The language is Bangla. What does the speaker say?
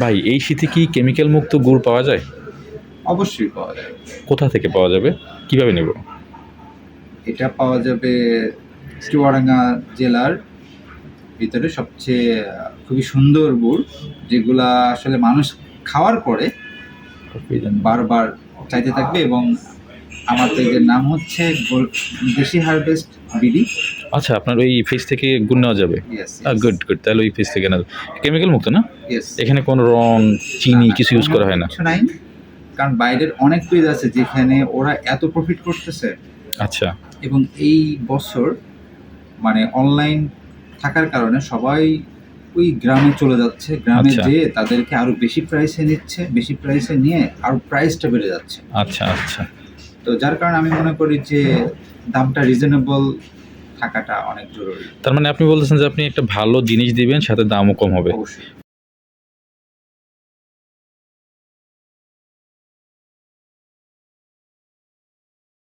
ভাই এই শীতে কি কেমিক্যাল মুক্ত গুড় পাওয়া যায়? অবশ্যই পাওয়া যায়। কোথা থেকে পাওয়া যাবে? কীভাবে নেব? এটা পাওয়া যাবে চুয়াডাঙ্গা জেলার ভিতরে সবচেয়ে খুবই সুন্দর গুড় যেগুলা আসলে মানুষ খাওয়ার পরে বারবার চাইতে থাকবে এবং আমার পেজের নাম হচ্ছে দেশি হারভেস্ট বিডি। আচ্ছা আপনার ওই ফেস থেকে গুণ নেওয়া যাবে? গুড গুড তাহলে ওই ফেস থেকে না কেমিক্যাল মুক্ত না? এখানে কোনো রং চিনি কিছু ইউজ করা হয় না। নাই কারণ বাইরের অনেক পেজ আছে যেখানে ওরা এত প্রফিট করতেছে। আচ্ছা। এবং এই বছর মানে অনলাইন থাকার কারণে সবাই ওই গ্রামে চলে যাচ্ছে। গ্রামে আচ্ছা। যেয়ে তাদেরকে আরও বেশি প্রাইসে নিচ্ছে বেশি প্রাইসে নিয়ে আরও প্রাইসটা বেড়ে যাচ্ছে। আচ্ছা আচ্ছা। তো যার কারণে আমি মনে করি যে দামটা রিজনেবল থাকাটা অনেক জরুরি। তার মানে আপনি বলতেছেন যে আপনি একটা ভালো জিনিস দিবেন সাথে দামও কম হবে। অবশ্যই।